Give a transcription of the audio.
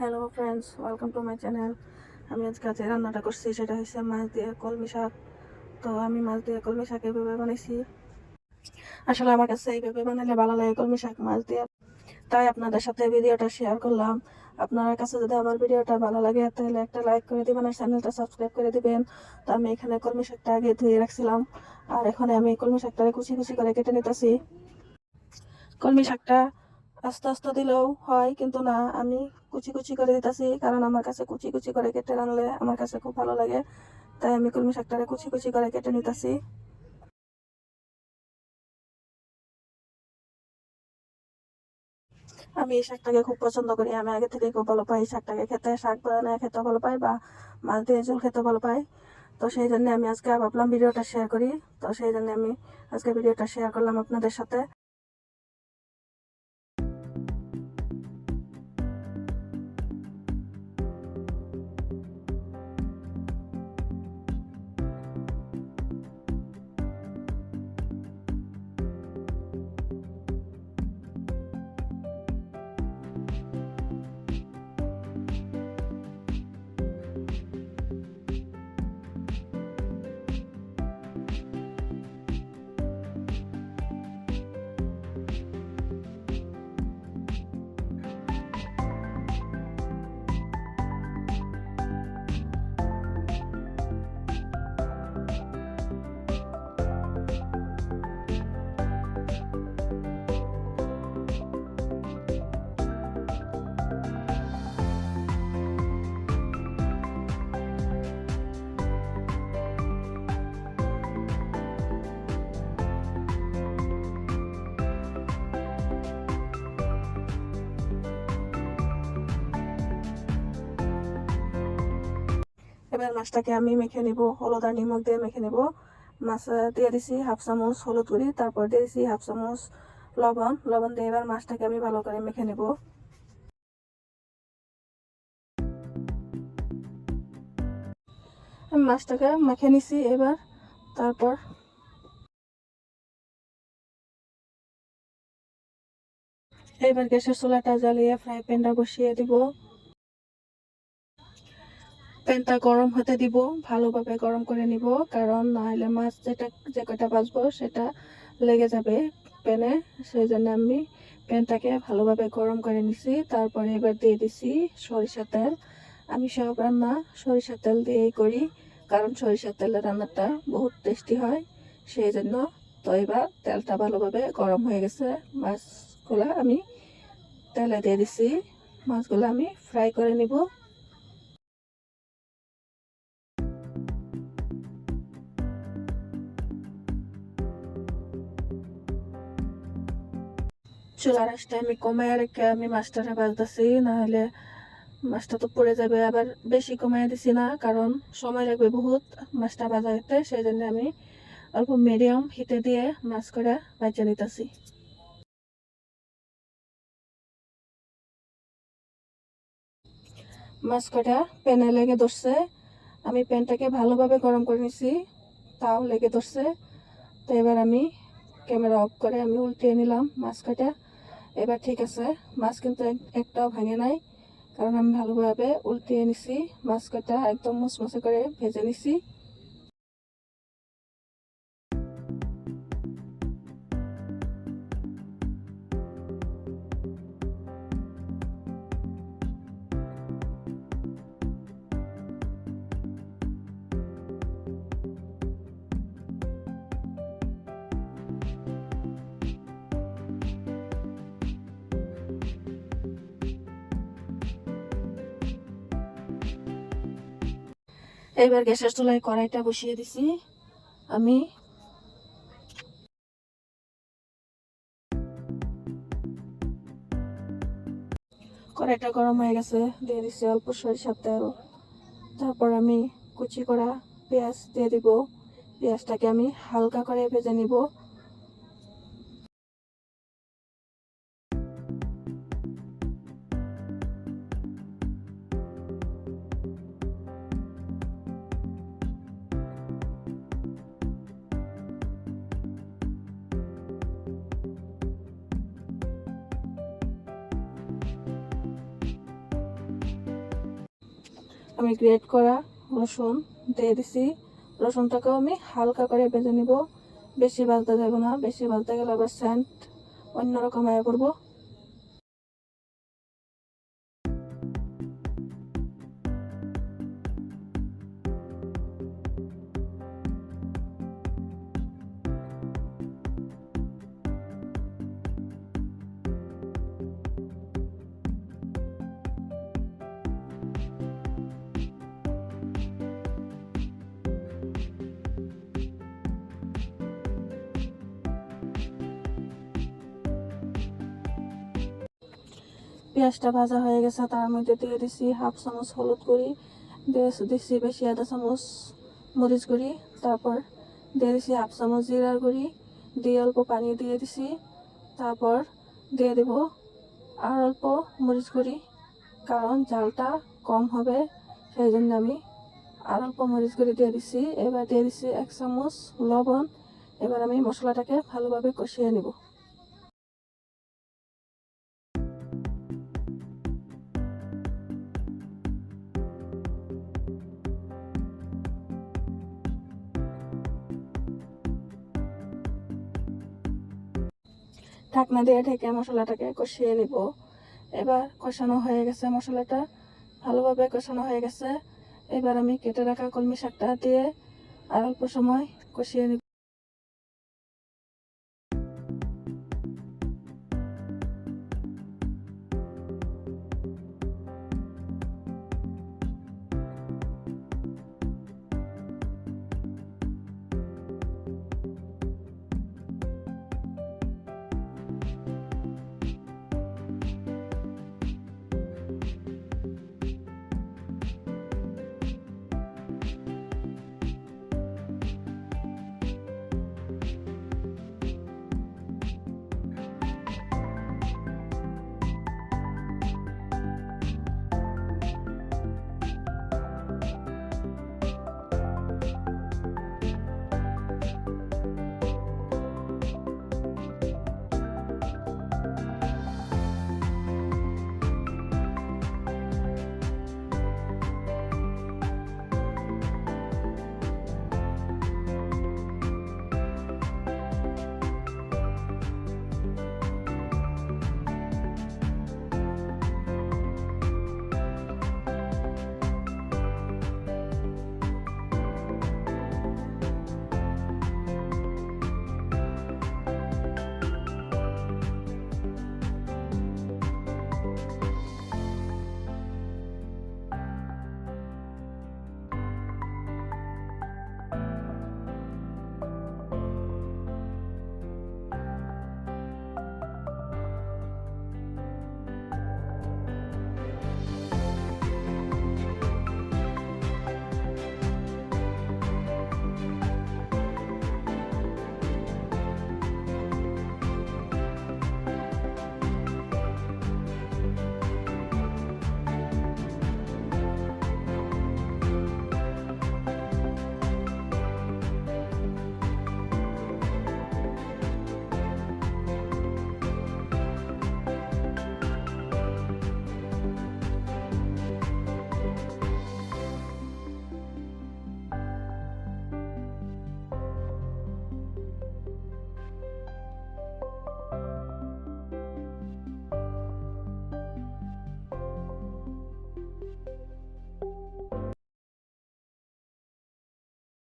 Hello friends welcome to my channel আমি আজকে যে রান্নাটা করছি, সেটা হচ্ছে মাছ দিয়ে কলমি শাক। তো আমি মাছ দিয়ে কলমি শাক এইভাবে বানাইছি। আসলে আমার কাছে এইভাবে বানালে ভালো লাগে কলমি শাক, মাছ দিয়ে। তাই আপনাদের সাথে ভিডিওটা শেয়ার করলাম। আপনার কাছে যদি আমার ভিডিওটা ভালো লাগে, তাহলে একটা লাইক করে দিবেন আর চ্যানেলটা সাবস্ক্রাইব করে দিবেন। তো আমি এখানে কলমি শাকটা আগে ধুয়ে রাখছিলাম। আর এখানে আমি কলমি শাকটা কুচি কুচি করে কেটে নিতেছি। কলমি শাকটা আস্তে আস্তে দিলেও হয়, কিন্তু না, আমি কুচি কুচি করে দিতেছি, কারণ আমার কাছে কুচি কুচি করে কেটে রানলে আমার কাছে খুব ভালো লাগে। তাই আমি কলমি শাকটারে কুচি কুচি করে কেটে নিতেছি। আমি এই শাকটাকে খুব পছন্দ করি। আমি আগে থেকে খুব ভালো পাই শাকটাকে। খেতে শাক বানায় খেতে ভালো পাই বা মাছ দিয়ে ঝোল খেতে ভালো পাই তো সেই জন্য আমি আজকে ভাবলাম ভিডিওটা শেয়ার করি। তো সেই জন্য আমি আজকে ভিডিওটা শেয়ার করলাম আপনাদের সাথে। এবার মাছটাকে আমি মেখে নিব, হলুদ আর নিমখ দিয়ে মেখে নিব। মাছ দিয়ে দিছি হাফ চামচ হলুদ গুঁড়ি তারপর দিয়ে দিছি হাফ চামচ লবণ। লবণ দিয়ে এবার মাছটাকে আমি ভালো করে মেখে নিব। মাছটাকে মেখে নিছি এবার তারপর এবার গ্যাসের চুলাটা জ্বালিয়ে ফ্রাই প্যানটা বসিয়ে দিব। প্যানটা গরম হতে দিব, ভালোভাবে গরম করে নিব, কারণ নাহলে মাছ যেটা, যে কটা বাজবো সেটা লেগে যাবে প্যানে। সেই জন্য আমি প্যানটাকে ভালোভাবে গরম করে নিছি, তারপরে এবার দিয়ে দিছি সরিষা তেল। আমি সব রান্না সরিষা তেল দিয়েই করি, কারণ সরিষা তেলের রান্নাটা বহুত টেস্টি হয়। সেই জন্য তো এবার তেলটা ভালোভাবে গরম হয়ে গেছে। মাছগুলা আমি তেলে দিয়ে দিছি, মাছগুলো আমি ফ্রাই করে নিব। চুলার আঁচটা আমি কমায় রেখে আমি মাছটারে বাজতেছি নাহলে মাছটা তো পড়ে যাবে, আবার বেশি কমায় দিছি না, কারণ সময় লাগবে বহুত মাছটা বাজাইতে সেই জন্য আমি অল্প মিডিয়াম হিটে দিয়ে মাছ করে বাজে নিতেছি মাছ কটা প্যানে লেগে ধরছে, আমি প্যানটাকে ভালোভাবে গরম করে নিছি, তাও লেগে ধরছে, তো এবার আমি ক্যামেরা অফ করে আমি উল্টিয়ে নিলাম মাছ কাটা। এবার ঠিক আছে, মাছ কিন্তু এক- একটাও ভাঙে নাই। কারণ আমি ভালোভাবে উল্টিয়ে নিছি মাছ কটা একদম মুচমুচে করে ভেজে নিছি। এবার গ্যাসের চুলায় কড়াইটা বসিয়ে দিছি। আমি কড়াইটা গরম হয়ে গেছে, দিয়ে দিছি অল্প সরিষার তেল। তারপর আমি কুচি করা পেঁয়াজ দিয়ে দিব। পেঁয়াজটাকে আমি হালকা করে ভেজে নিব। আমি গ্রেট করা রসুন দিয়ে দিছি। রসুনটাকেও আমি হালকা করে ভেজে নিব। বেশি ভাজতে যাব না, বেশি ভাজতে গেলে আবার সেন্ট অন্যরকম আয়া করব পেঁয়াজটা ভাজা হয়ে গেছে, তার মধ্যে দিয়ে দিছি হাফ চামচ হলুদ গুঁড়ি, দিয়ে দিচ্ছি বেশি আধা চামচ মরিচ গুঁড়ি, তারপর দিয়ে দিছি হাফ চামচ জিরার গুঁড়ি, দিয়ে অল্প পানি দিয়ে দিছি, তারপর দিয়ে দেব আর অল্প মরিচ গুঁড়ি, কারণ জালটা কম হবে, সেই জন্য আমি আর অল্প মরিচ গুঁড়ি দিয়ে দিছি। এবার দিয়ে দিছি এক চামচ লবণ, এবার আমি মশলাটাকে ভালোভাবে কষিয়ে নেব। ঢাকনা দিয়ে ঢেকে মশলাটাকে কষিয়ে নিব। এবার কষানো হয়ে গেছে মশলাটা, ভালোভাবে কষানো হয়ে গেছে। এবার আমি কেটে রাখা কলমি শাকটা দিয়ে আর অল্প সময় কষিয়ে নিব।